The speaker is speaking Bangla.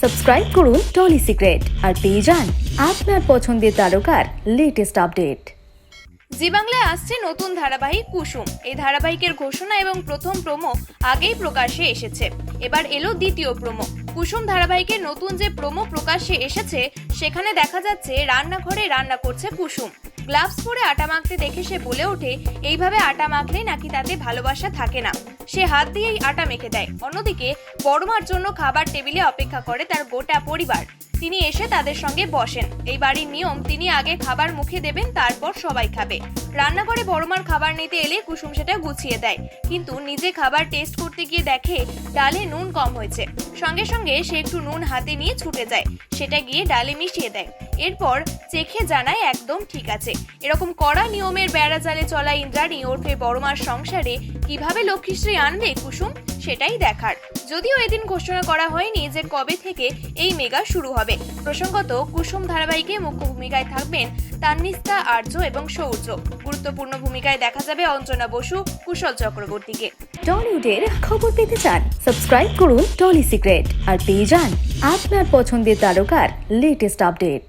সাবস্ক্রাইব করুন টলি সিক্রেট আর পেয়ে যান আপনার পছন্দের তারকার লেটেস্ট আপডেট জি বাংলায় আসছে নতুন ধারাবাহিক কুসুম। এই ধারাবাহিকের ঘোষণা এবং প্রথম প্রোমো আগেই প্রকাশ্যে এসেছে। এবার এলো দ্বিতীয় প্রোমো কুসুম ধারাবাহিকের নতুন যে প্রোমো প্রকাশ্যে এসেছে, সেখানে দেখা যাচ্ছে রান্নাঘরে রান্না করছে কুসুম। গ্লাভস পরে আটা মাখতে দেখে সে বলে ওঠে, এইভাবে আটা মাখলে নাকি তাতে ভালোবাসা থাকে না? সে হাত দিয়েই আটা মেখে দেয়। অন্যদিকে, বড়মার জন্য খাবার টেবিলে অপেক্ষা করে তার গোটা পরিবার। তিনি এসে তাদের সঙ্গে বসেন। এই বাড়ির নিয়ম, তিনি আগে খাবার মুখে দেবেন, তারপর সবাই খাবে। রান্নাঘরে বড়মার খাবার নিতে এলে কুসুম সেটা গুছিয়ে দেয়। কিন্তু নিজে খাবার টেস্ট করতে গিয়ে দেখে ডালে নুন কম হয়েছে। সঙ্গে সঙ্গে সে একটু নুন হাতে নিয়ে ছুটে যায়। সেটা গিয়ে ডালে মিশিয়ে দেয়। এরপর চেখে জানায় একদম ঠিক আছে। এরকম কড়া নিয়মের বেড়া জালে চলা ইন্দ্রাণী ওরফে বড়মার সংসারে কীভাবে লক্ষ্মীশ্রী আনবে কুসুম, সেটাই দেখার। যদিও এদিন ঘোষণা করা হয়নি যে কবে থেকে এই মেগা শুরু হবে। প্রসঙ্গত কুসুম ধারাবাহিকে মুখ্য ভূমিকায় থাকবেন তান্নিস্তা, আর্য এবং সৌর্য। গুরুত্বপূর্ণ ভূমিকায় দেখা যাবে অঞ্জনা বসু, কুশল চক্রবর্তীকে। টলিউডের খবর পেতে চান, সাবস্ক্রাইব করুন টলি সিক্রেট, আর পেয়ে যান আপনার পছন্দের তারকার লেটেস্ট আপডেট